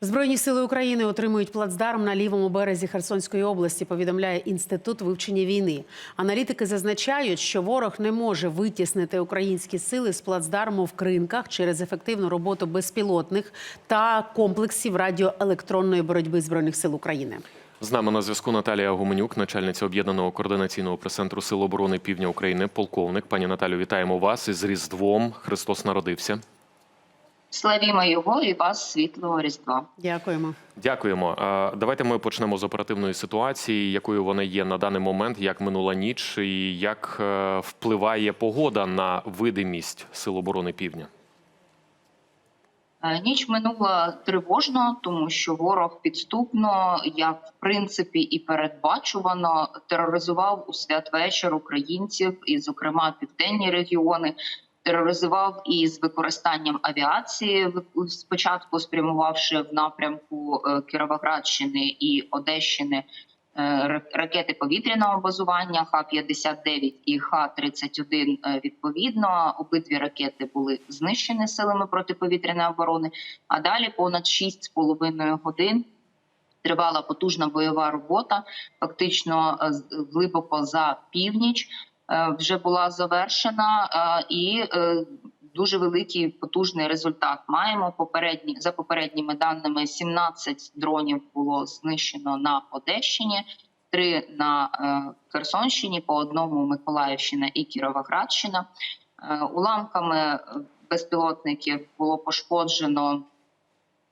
Збройні сили України отримують плацдарм на лівому березі Херсонської області. Повідомляє інститут вивчення війни. Аналітики зазначають, що ворог не може витіснити українські сили з плацдарму в кринках через ефективну роботу безпілотних та комплексів радіоелектронної боротьби збройних сил України. З нами на зв'язку Наталія Гуменюк, начальниця об'єднаного координаційного прес-центру Сил оборони Півдня України, полковник. Пані Наталю, вітаємо вас із Різдвом. Христос народився. Славімо його і вас світлого різдва. Дякуємо. Дякуємо. Давайте ми почнемо з оперативної ситуації, якою вона є на даний момент, як минула ніч, і як е, впливає погода на видимість Сил оборони Півдня. Е, Ніч минула тривожно, тому що ворог підступно, як в принципі і передбачувано, тероризував у святвечір українців, і, зокрема, південні регіони. Тероризував і з використанням авіації, спочатку спрямувавши в напрямку е, Кіровоградщини і Одещини е, ракети повітряного базування Х-59 і Х-31 е, відповідно. Обидві ракети були знищені силами протиповітряної оборони. А далі понад 6,5 годин тривала потужна бойова робота. Фактично глибоко за північ вже була завершена е, і. е, Дуже великий потужний результат маємо попередні за попередніми даними. 17 дронів було знищено на Одещині, три на е, Херсонщині, по одному Миколаївщина і Кіровоградщина. Е, уламками е, безпілотників було пошкоджено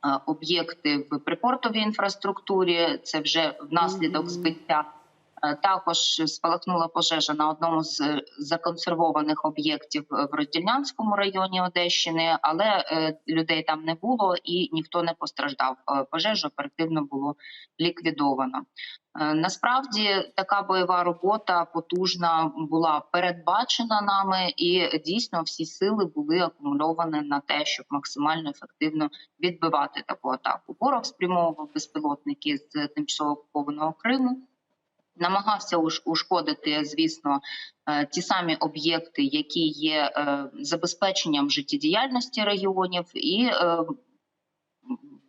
е, об'єкти в припортовій інфраструктурі. Це вже внаслідок збиття. Е, Також спалахнула пожежа на одному з законсервованих об'єктів в Роздільнянському районі Одещини, але е, людей там не було і ніхто не постраждав. Е, Пожежу оперативно було ліквідовано. Е, Насправді така бойова робота потужна була передбачена нами, і дійсно всі сили були акумульовані на те, щоб максимально ефективно відбивати таку атаку. Ворог спрямовував безпілотники з тимчасово окупованого Криму. Намагався уш- ушкодити, звісно, е, ті самі об'єкти, які є е, забезпеченням життєдіяльності регіонів, і е,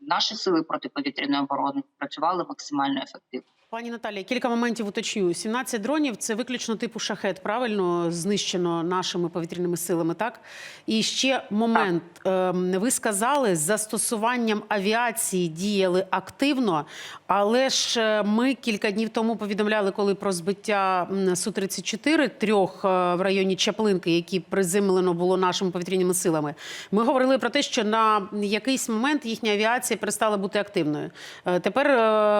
наші сили протиповітряної оборони працювали максимально ефективно. Пані Наталія, кілька моментів уточню. 17 дронів це виключно типу шахет, правильно знищено нашими повітряними силами, так? І ще момент. Ем, Ви сказали, з застосуванням авіації діяли активно, але ж е, ми кілька днів тому повідомляли, коли про збиття Су-34 трьох е, в районі Чаплинки, які приземлено було нашими повітряними силами. Ми говорили про те, що на якийсь момент їхня авіація перестала бути активною. Е, Тепер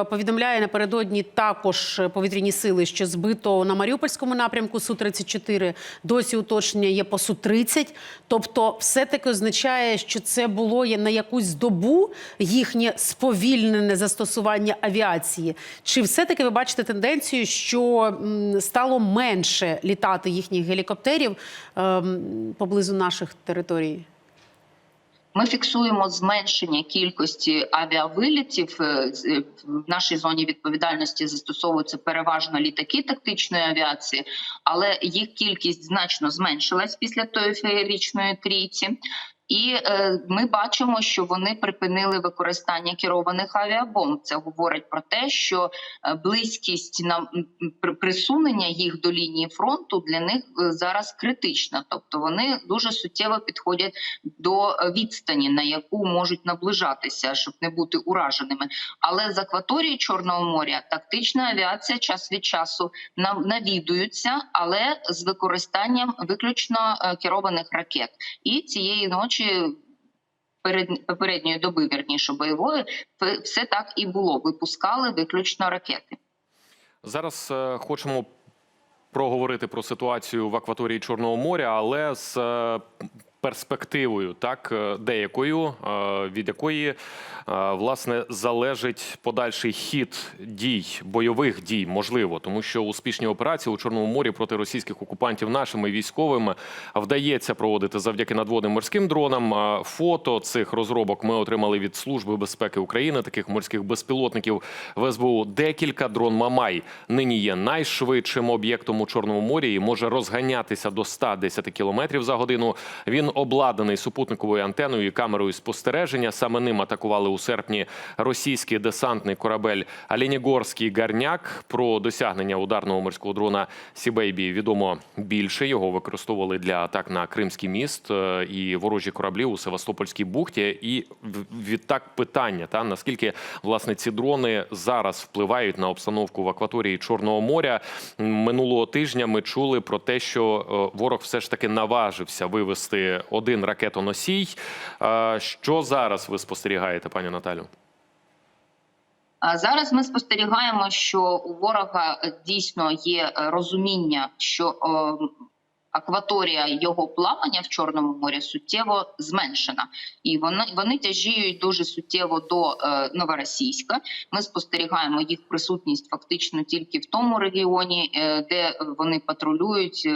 повідомляє напередодні також повітряні сили, що збито на Маріупольському напрямку Су-34. Досі уточнення є по Су-30. Тобто, все таки означає, що це було на якусь добу їхнє сповільнене застосування авіації. Чи все таки ви бачите тенденцію, що стало менше літати їхніх гелікоптерів ем, поблизу наших територій? Ми фіксуємо зменшення кількості авіавилітів. Е, е, В нашій зоні відповідальності застосовуються переважно літаки тактичної авіації, але їх кількість значно зменшилась після тої феєрічної трійці. І е, ми бачимо, що вони припинили використання керованих авіабомб. Це говорить про те, що е, близькість на присунення їх до лінії фронту для них е, зараз критична. Тобто вони дуже суттєво підходять до е, відстані, на яку можуть наближатися, щоб не бути ураженими. Але з акваторії Чорного моря тактична авіація час від часу нам але з використанням виключно керованих ракет. І цієї ночі. Перед попередньої доби, вірніше бойової, все так і було. Випускали виключно ракети. Зараз е, хочемо проговорити про ситуацію в акваторії Чорного моря, але з е, перспективою, так е, деякою, е, від якої е, власне залежить подальший хід дій, бойових дій, можливо, тому що успішні операції у Чорному морі проти російських окупантів нашими військовими вдається проводити завдяки надводним морським дронам. Фото цих розробок ми отримали від Служби безпеки України, таких морських безпілотників в СБУ. Декілька дрон Мамай нині є найшвидшим об'єктом у Чорному морі і може розганятися до 110 км за годину. Він обладнаний супутниковою антеною і камерою спостереження. Саме ним атакували у серпні російський десантний корабель Алінігорський Гарняк. Про досягнення ударного морського дрона Сібейбі відомо більше. Його використовували для атак на Кримський міст е, і ворожі кораблі у Севастопольській бухті. І відтак питання та наскільки власне ці дрони зараз впливають на обстановку в акваторії Чорного моря. Минулого тижня ми чули про те, що е, ворог все ж таки наважився вивести один ракетоносій. Е, Що зараз ви спостерігаєте, пані Наталю? Зараз ми спостерігаємо, що у ворога е, дійсно є е, розуміння, що акваторія його плавання в Чорному морі суттєво зменшена, і вони, вони тяжіють дуже суттєво до Новоросійська. Ми спостерігаємо їх присутність фактично тільки в тому регіоні, де вони патрулюють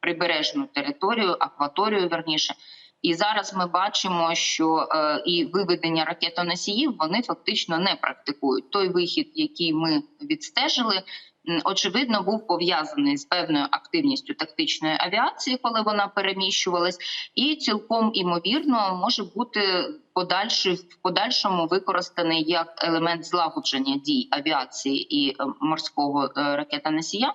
прибережну територію, акваторію верніше. І зараз ми бачимо, що е, і виведення ракетоносіїв вони фактично не практикують. Той вихід, який ми відстежили, очевидно, був пов'язаний з певною активністю тактичної авіації, коли вона переміщувалась, і цілком імовірно може бути подальший в подальшому використаний як елемент злагодження дій авіації і е, морського е, ракетоносія,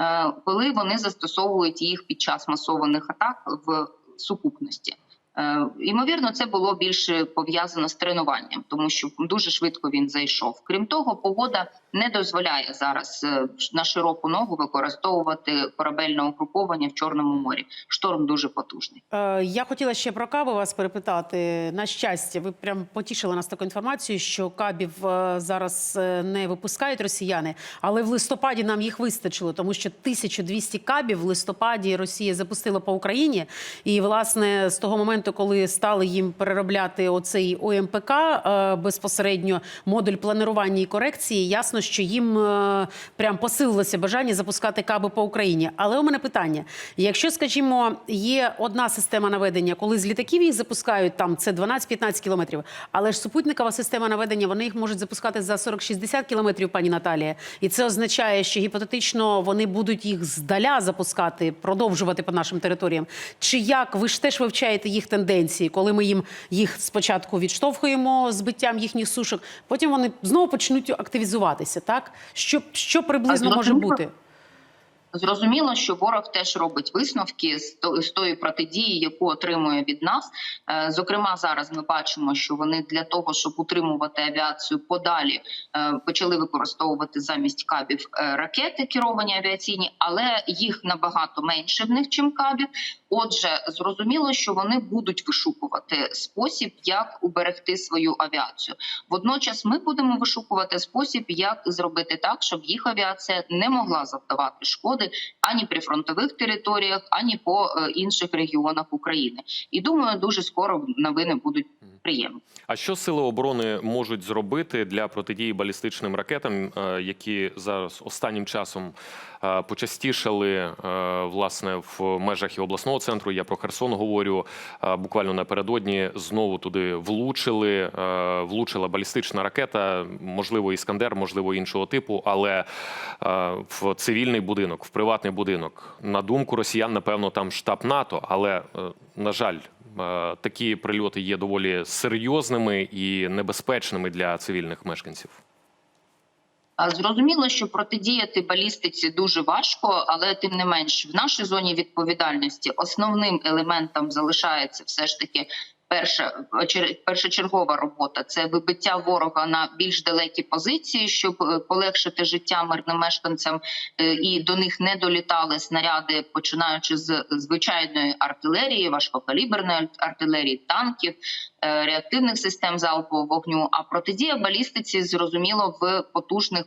е, коли вони застосовують їх під час масованих атак в сукупності. Е, Ймовірно, це було більше пов'язано з тренуванням, тому що дуже швидко він зайшов. Крім того, погода не дозволяє зараз е, на широку ногу використовувати корабельне угруповання в Чорному морі. Шторм дуже потужний. Е, Я хотіла ще про каби вас перепитати. На щастя, ви прям потішили нас таку інформацію, що кабів зараз не випускають росіяни, але в листопаді нам їх вистачило, тому що 1200 кабів в листопаді Росія запустила по Україні. І власне з того моменту, коли стали їм переробляти оцей ОМПК е, безпосередньо модуль планування і корекції, ясно, що їм е, прям посилилося бажання запускати каби по Україні. Але у мене питання: якщо, скажімо, є одна система наведення, коли з літаків їх запускають там це 12-15 кілометрів, але ж супутникова система наведення вони їх можуть запускати за 40-60 кілометрів, пані Наталія. І це означає, що гіпотетично вони будуть їх здаля запускати, продовжувати по нашим територіям. Чи як ви ж теж вивчаєте їх тенденції, коли ми їм їх спочатку відштовхуємо збиттям їхніх сушок, потім вони знову почнуть активізуватися, так? Що, що приблизно може бути? Зрозуміло, що ворог теж робить висновки з тої протидії, яку отримує від нас. Е, Зокрема, зараз ми бачимо, що вони для того, щоб утримувати авіацію подалі, е, почали використовувати замість кабів е, ракети керовані авіаційні, але їх набагато менше в них, чим кабів. Отже, зрозуміло, що вони будуть вишукувати спосіб, як уберегти свою авіацію. Водночас, ми будемо вишукувати спосіб, як зробити так, щоб їх авіація не могла завдавати шкоди ані при фронтових територіях, ані по е, інших регіонах України. І думаю, дуже скоро новини будуть приємні. А що сили оборони можуть зробити для протидії балістичним ракетам, е, які зараз останнім часом е, почастішали е, власне в межах і обласного центру? Я про Херсон говорю. Буквально напередодні знову туди влучили. Влучила балістична ракета, можливо, іскандер, можливо, іншого типу, але в цивільний будинок, в приватний будинок. На думку росіян, напевно, там штаб НАТО, але на жаль. Е, Такі прильоти є доволі серйозними і небезпечними для цивільних мешканців. Зрозуміло, що протидіяти балістиці дуже важко, але тим не менш, в нашій зоні відповідальності основним елементом залишається все ж таки. Перша чер- першочергова робота це вибиття ворога на більш далекі позиції, щоб е, полегшити життя мирним мешканцям, е, і до них не долітали снаряди, починаючи з звичайної артилерії, важкокаліберної артилерії, танків, е, реактивних систем залпового вогню. А протидія балістиці зрозуміло в потужних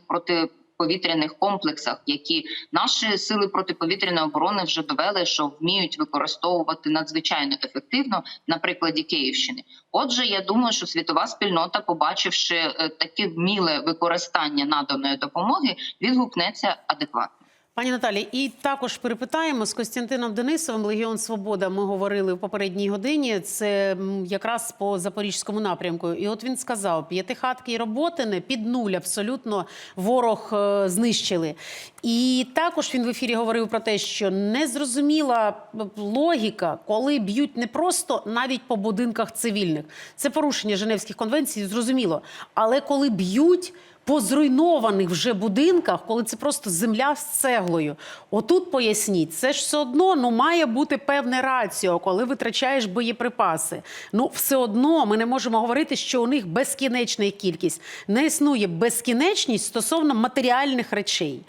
протиповітряних комплексах, які наші сили протиповітряної оборони вже довели, що вміють використовувати надзвичайно ефективно на прикладі Київщини. Отже, я думаю, що світова спільнота, побачивши е, таке вміле використання наданої допомоги, відгукнеться адекватно. Пані Наталі, і також перепитаємо з Костянтином Денисовим, Легіон Свобода. Ми говорили в попередній годині. Це якраз по запорізькому напрямку. І от він сказав: п'ятихатки і роботини під нуль абсолютно ворог е, знищили. І також він в ефірі говорив про те, що незрозуміла логіка, коли б'ють не просто навіть по будинках цивільних. Це порушення Женевських конвенцій, зрозуміло. Але коли б'ють по зруйнованих вже будинках, коли це просто земля з цеглою. Отут поясніть, це ж все одно ну має бути певне раціо, коли витрачаєш боєприпаси. Ну, все одно ми не можемо говорити, що у них безкінечна кількість. Не існує безкінечність стосовно матеріальних речей.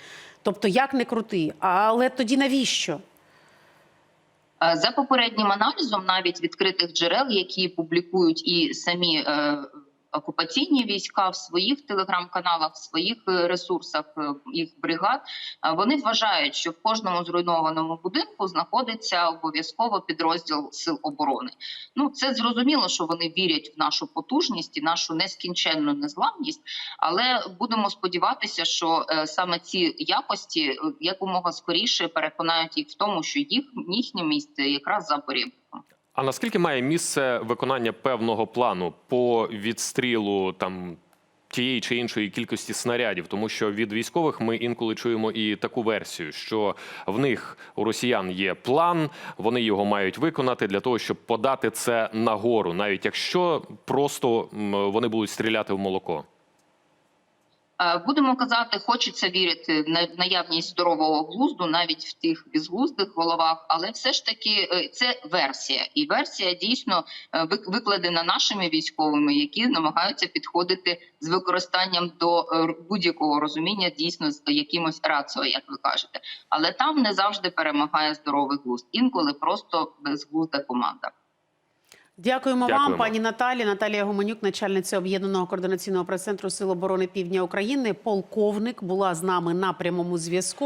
Тобто, як не крути, але тоді навіщо? За попереднім аналізом, навіть відкритих джерел, які публікують і самі е, окупаційні війська в своїх телеграм-каналах, в своїх е, ресурсах е, їх бригад, вони вважають, що в кожному зруйнованому будинку знаходиться обов'язково підрозділ сил оборони. Ну це зрозуміло, що вони вірять в нашу потужність і нашу нескінченну незламність, але будемо сподіватися, що е, саме ці якості якомога скоріше переконають їх в тому, що їх їхнє місце якраз за порівнянням. А наскільки має місце виконання певного плану по відстрілу там тієї чи іншої кількості снарядів? Тому що від військових ми інколи чуємо і таку версію, що в них у росіян є план, вони його мають виконати для того, щоб подати це нагору, навіть якщо просто вони будуть стріляти в молоко. Е, Будемо казати, хочеться вірити на наявність здорового глузду, навіть в тих безглуздих головах, але все ж таки е, це версія, і версія дійсно е, викладена нашими військовими, які намагаються підходити з використанням до будь-якого розуміння, дійсно з якимось раціо, як ви кажете. Але там не завжди перемагає здоровий глузд. Інколи просто безглузда команда. Дякуємо, Дякуємо. вам, пані Наталі. Наталія Гуменюк, начальниця об'єднаного координаційного прес-центру Сил оборони Півдня України, полковник, була з нами на прямому зв'язку.